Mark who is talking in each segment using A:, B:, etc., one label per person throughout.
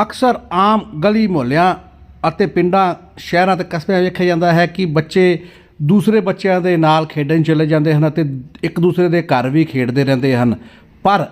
A: ਅਕਸਰ ਆਮ ਗਲੀ ਮੁਹੱਲਿਆਂ ਅਤੇ ਪਿੰਡਾਂ, ਸ਼ਹਿਰਾਂ ਤੇ ਕਸਬਿਆਂ ਵਿੱਚ ਵੇਖਿਆ ਜਾਂਦਾ ਹੈ ਕਿ ਬੱਚੇ ਦੂਸਰੇ ਬੱਚਿਆਂ ਦੇ ਨਾਲ ਖੇਡਣ ਚਲੇ ਜਾਂਦੇ ਹਨ ਅਤੇ ਇੱਕ ਦੂਸਰੇ ਦੇ ਘਰ ਵੀ ਖੇਡਦੇ ਰਹਿੰਦੇ ਹਨ। ਪਰ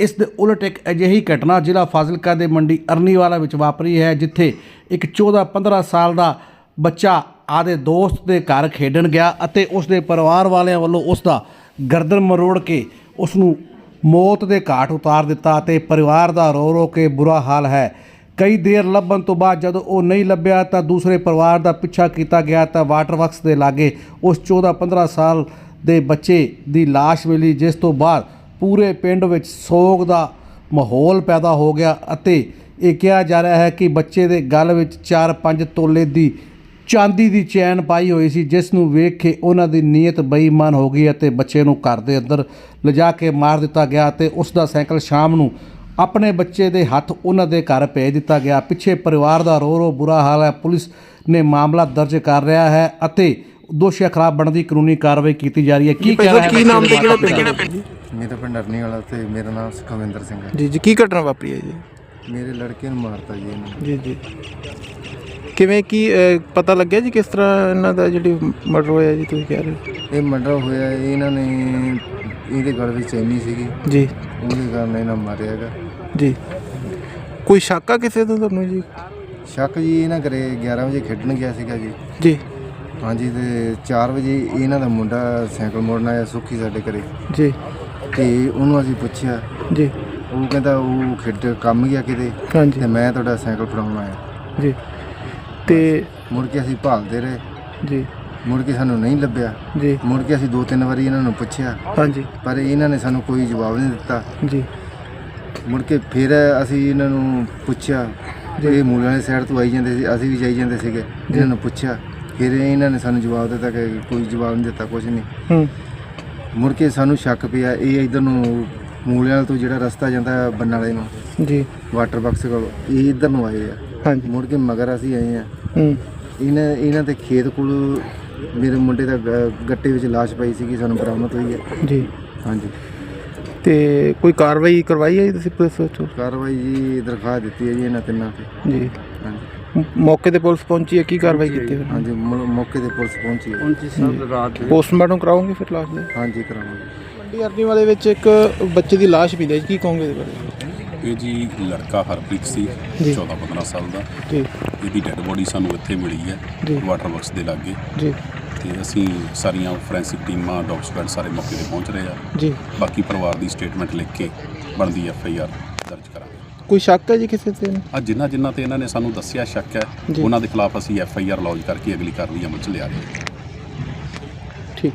A: ਇਸ ਦੇ ਉਲਟ ਇੱਕ ਅਜਿਹੀ ਘਟਨਾ ਜ਼ਿਲ੍ਹਾ ਫਾਜ਼ਿਲਕਾ ਦੇ ਮੰਡੀ ਅਰਨੀਵਾਲਾ ਵਿੱਚ ਵਾਪਰੀ ਹੈ, ਜਿੱਥੇ ਇੱਕ 14-15 ਸਾਲ ਦਾ ਬੱਚਾ ਆਦੇ ਦੋਸਤ ਦੇ ਘਰ ਖੇਡਣ ਗਿਆ ਅਤੇ ਉਸ ਦੇ ਪਰਿਵਾਰ ਵਾਲਿਆਂ ਵੱਲੋਂ ਉਸ ਦਾ ਗਰਦਨ ਮਰੋੜ ਕੇ ਉਸ ਨੂੰ ਮੌਤ ਦੇ ਘਾਟ ਉਤਾਰ ਦਿੱਤਾ ਅਤੇ ਪਰਿਵਾਰ ਦਾ ਰੋ ਰੋ ਕੇ ਬੁਰਾ ਹਾਲ ਹੈ। ਕਈ ਦੇਰ ਲੱਭਣ ਤੋਂ ਬਾਅਦ ਜਦੋਂ ਉਹ ਨਹੀਂ ਲੱਭਿਆ ਤਾਂ ਦੂਸਰੇ ਪਰਿਵਾਰ ਦਾ ਪਿੱਛਾ ਕੀਤਾ ਗਿਆ ਤਾਂ ਵਾਟਰ ਵਰਕਸ ਦੇ ਲਾਗੇ ਉਸ 14-15 ਸਾਲ ਦੇ ਬੱਚੇ ਦੀ ਲਾਸ਼ ਮਿਲੀ, ਜਿਸ ਤੋਂ ਬਾਅਦ ਪੂਰੇ ਪਿੰਡ ਵਿੱਚ ਸੋਗ ਦਾ ਮਾਹੌਲ ਪੈਦਾ ਹੋ ਗਿਆ ਅਤੇ ਇਹ ਕਿਹਾ ਜਾ ਰਿਹਾ ਹੈ ਕਿ ਬੱਚੇ ਦੇ ਗਲ ਵਿੱਚ 4-5 ਤੋਲੇ ਦੀ ਚਾਂਦੀ ਦੀ ਚੈਨ ਪਾਈ ਹੋਈ ਸੀ ਜਿਸ ਨੂੰ ਵੇਖ ਕੇ ਉਹਨਾਂ ਦੀ ਨੀਅਤ ਬੇਈਮਾਨ ਹੋ ਗਈ ਅਤੇ ਬੱਚੇ ਨੂੰ ਘਰ ਦੇ ਅੰਦਰ ਲਿਜਾ ਕੇ ਮਾਰ ਦਿੱਤਾ ਗਿਆ ਤੇ ਉਸ ਦਾ ਸਾਈਕਲ ਸ਼ਾਮ ਨੂੰ ਆਪਣੇ ਬੱਚੇ ਦੇ ਹੱਥ ਉਹਨਾਂ ਦੇ ਘਰ ਭੇਜ ਦਿੱਤਾ ਗਿਆ। ਪਿੱਛੇ ਪਰਿਵਾਰ ਦਾ ਰੋ ਰੋ ਬੁਰਾ ਹਾਲ ਹੈ। ਪੁਲਿਸ ਨੇ ਮਾਮਲਾ ਦਰਜ ਕਰ ਰਿਹਾ ਹੈ ਅਤੇ ਦੋਸ਼ੀਆਂ ਖਿਲਾਫ ਬਣਦੀ ਕਾਨੂੰਨੀ ਕਾਰਵਾਈ ਕੀਤੀ ਜਾ ਰਹੀ ਹੈ। ਕੀ ਕਹਿਣਾ ਹੈ
B: ਕੀ ਨਾਮ ਤੇ
A: ਬੱਚੇ ਦੇ
B: ਕਿਹੜਾ ਪਿੰਡ? ਜੀ
C: ਮੇਰਾ ਪਿੰਡ ਅਰਨੀ ਵਾਲਾ ਤੇ ਮੇਰਾ ਨਾਮ ਸੁਖਵਿੰਦਰ ਸਿੰਘ ਹੈ।
B: ਜੀ ਜੀ ਕੀ ਘਟਨਾ ਵਾਪਰੀ ਹੈ ਜੀ?
C: ਮੇਰੇ ਲੜਕੇ ਨੂੰ ਮਾਰਤਾ ਜੀ ਇਹਨੇ।
B: ਜੀ ਜੀ। ਕਿਵੇਂ ਕੀ ਅਹ, ਪਤਾ ਲੱਗਿਆ ਜੀ ਕਿਸ ਤਰ੍ਹਾਂ ਇਹਨਾਂ ਦਾ ਜਿਹੜੀ ਮਰਡਰ ਹੋਇਆ ਜੀ ਤੁਸੀਂ ਕਹਿ ਰਹੇ ਹੋ?
C: ਇਹ ਮਰਡਰ ਹੋਇਆ ਇਹਨਾਂ ਨੇ ਇਹਦੇ ਗਲ ਵਿੱਚ ਚੈਨੀ ਸੀਗੀ।
B: ਜੀ।
C: ਉਹਦੇ ਕਾਰਨ ਇਹਨਾਂ ਮਾਰਿਆ ਹੈਗਾ।
B: ਜੀ। ਕੋਈ ਸ਼ੱਕ ਆ ਕਿਸੇ ਤੋਂ ਤੁਹਾਨੂੰ ਜੀ?
C: ਸ਼ੱਕ ਜੀ ਇਹਨਾਂ ਘਰੇ 11 ਵਜੇ ਖੇਡਣ ਗਿਆ ਸੀਗਾ ਜੀ।
B: ਜੀ।
C: ਹਾਂਜੀ ਤੇ 4 ਵਜੇ ਇਹਨਾਂ ਦਾ ਮੁੰਡਾ ਸਾਈਕਲ ਮੋੜਨ ਆਇਆ ਸੁੱਖੀ ਸਾਡੇ ਘਰੇ।
B: ਜੀ।
C: ਤੇ ਉਹਨੂੰ ਅਸੀਂ ਪੁੱਛਿਆ।
B: ਜੀ।
C: ਉਹ ਕਹਿੰਦਾ ਉਹ ਖੇਡ ਕੰਮ ਗਿਆ ਕਿਤੇ।
B: ਹਾਂਜੀ।
C: ਤੇ ਮੈਂ ਤੁਹਾਡਾ ਸਾਈਕਲ ਫੜਾਉਣ ਆਇਆ।
B: ਜੀ। ਤੇ
C: ਮੁੜ ਕੇ ਅਸੀਂ ਭਾਲਦੇ ਰਹੇ।
B: ਜੀ।
C: ਮੁੜ ਕੇ ਸਾਨੂੰ ਨਹੀਂ ਲੱਭਿਆ।
B: ਜੀ।
C: ਮੁੜ ਕੇ ਅਸੀਂ ਦੋ ਤਿੰਨ ਵਾਰੀ ਇਹਨਾਂ ਨੂੰ ਪੁੱਛਿਆ।
B: ਹਾਂਜੀ।
C: ਪਰ ਇਹਨਾਂ ਨੇ ਸਾਨੂੰ ਕੋਈ ਜਵਾਬ ਨਹੀਂ ਦਿੱਤਾ।
B: ਜੀ।
C: ਮੁੜ ਕੇ ਫਿਰ ਅਸੀਂ ਇਹਨਾਂ ਨੂੰ ਪੁੱਛਿਆ। ਇਹ ਮੂਲ ਵਾਲੀ ਸਾਈਡ ਤੋਂ ਆਈ ਜਾਂਦੇ ਸੀ ਅਸੀਂ ਵੀ ਜਾਈ ਜਾਂਦੇ ਸੀਗੇ। ਇਹਨਾਂ ਨੂੰ ਪੁੱਛਿਆ। ਫਿਰ ਇਹਨਾਂ ਨੇ ਸਾਨੂੰ ਜਵਾਬ ਦਿੱਤਾ ਕਿ ਕੋਈ ਜਵਾਬ ਨਹੀਂ ਦਿੱਤਾ ਕੁਝ ਨਹੀਂ।
B: ਹੂੰ।
C: ਮੁੜ ਕੇ ਸਾਨੂੰ ਸ਼ੱਕ ਪਿਆ ਇਹ ਇਧਰ ਨੂੰ ਮੂਲਿਆਂ ਤੋਂ ਜਿਹੜਾ ਰਸਤਾ ਜਾਂਦਾ ਬੰਨ ਵਾਲੇ ਨੂੰ
B: ਜੀ।
C: ਵਾਟਰ ਬਾਕਸ ਕੋਲ ਇਹ ਇਧਰ ਨੂੰ ਆਏ ਆ।
B: ਹਾਂਜੀ।
C: ਮੁੜ ਕੇ ਮਗਰ ਅਸੀਂ ਆਏ ਆ
B: ਹੂੰ।
C: ਇਹਨਾਂ ਇਹਨਾਂ ਦੇ ਖੇਤ ਕੋਲ ਮੇਰੇ ਮੁੰਡੇ ਦਾ ਗ- ਗੱਟੇ ਵਿੱਚ ਲਾਸ਼ ਪਈ ਸੀਗੀ ਸਾਨੂੰ ਬਰਾਮਦ ਹੋਈ ਹੈ।
B: ਜੀ।
C: ਹਾਂਜੀ।
B: ਤੇ ਕੋਈ ਕਾਰਵਾਈ ਕਰਵਾਈ ਹੈ ਜੀ ਤੁਸੀਂ ਪੁਲਿਸ ਵਿੱਚ?
C: ਕਾਰਵਾਈ ਜੀ ਦਰਖਾਸਤ ਦਿੱਤੀ ਹੈ ਜੀ ਇਹਨਾਂ ਤਿੰਨਾਂ ਤੇ।
B: ਜੀ।
C: ਹਾਂਜੀ।
B: ਮ- ਮੌਕੇ ਤੇ ਪੁਲਿਸ ਪਹੁੰਚੀ ਹੈ ਕੀ ਕਾਰਵਾਈ ਕੀਤੀ ਹੈ?
C: ਹਾਂਜੀ ਮ- ਮੌਕੇ ਤੇ ਪੁਲਿਸ ਪਹੁੰਚੀ ਹੈ।
B: ਪੋਸਟਮਾਰਟਮ ਕਰਾਓਗੇ ਫਿਰ ਲਾਸ਼ ਦਾ?
C: ਹਾਂਜੀ ਕਰਾਵਾਂਗੇ।
B: ਮੰਡੀ ਅਰਨੀ ਵਾਲੇ ਵਿੱਚ ਇੱਕ ਬੱਚੇ ਦੀ ਲਾਸ਼ ਮਿਲੀ ਹੈ ਜੀ, ਕੀ ਕਹੋਗੇ ਇਹਦੇ ਬਾਰੇ?
D: ਇਹ ਜੀ ਲੜਕਾ ਹਰਪ੍ਰੀਤ ਸੀ
B: ਜੀ।
D: 14-15 ਸਾਲ ਦਾ।
B: ਜੀ।
D: ਇਹਦੀ ਡੈੱਡ ਬੋਡੀ ਸਾਨੂੰ ਇੱਥੇ ਮਿਲੀ। ਹੈ ਵਾਟਰ ਵਰਕਸ ਦੇ ਲਾਗੇ।
B: ਜੀ।
D: ਤੇ ਅਸੀਂ ਸਾਰੀਆਂ ਫੋਰੈਂਸਿਕ ਟੀਮਾਂ ਡੌਗ ਸਾਰੇ ਮੌਕੇ ਤੇ ਪਹੁੰਚ ਰਹੇ ਆ।
B: ਜੀ।
D: ਬਾਕੀ ਪਰਿਵਾਰ ਦੀ ਸਟੇਟਮੈਂਟ ਲਿਖ ਕੇ ਬਣਦੀ ਐਫ ਆਈ ਆਰ ਦਰਜ ਕਰਾਂਗੇ।
B: ਕੋਈ ਸ਼ੱਕ ਹੈ ਜੀ ਕਿਸੇ ਤੇ?
D: ਅੱਜ ਜਿਨ੍ਹਾਂ ਜਿਨ੍ਹਾਂ ਤੇ ਇਹਨਾਂ ਨੇ ਸਾਨੂੰ ਦੱਸਿਆ ਸ਼ੱਕ ਹੈ। ਉਹਨਾਂ ਦੇ ਖਿਲਾਫ ਅਸੀਂ ਐਫ ਆਈ ਆਰ ਲੌਜ ਕਰਕੇ ਅਗਲੀ ਕਾਰਵਾਈ ਅਮਲ ਚ ਲਿਆ ਰਹੇ ਹਾਂ।
B: ਠੀਕ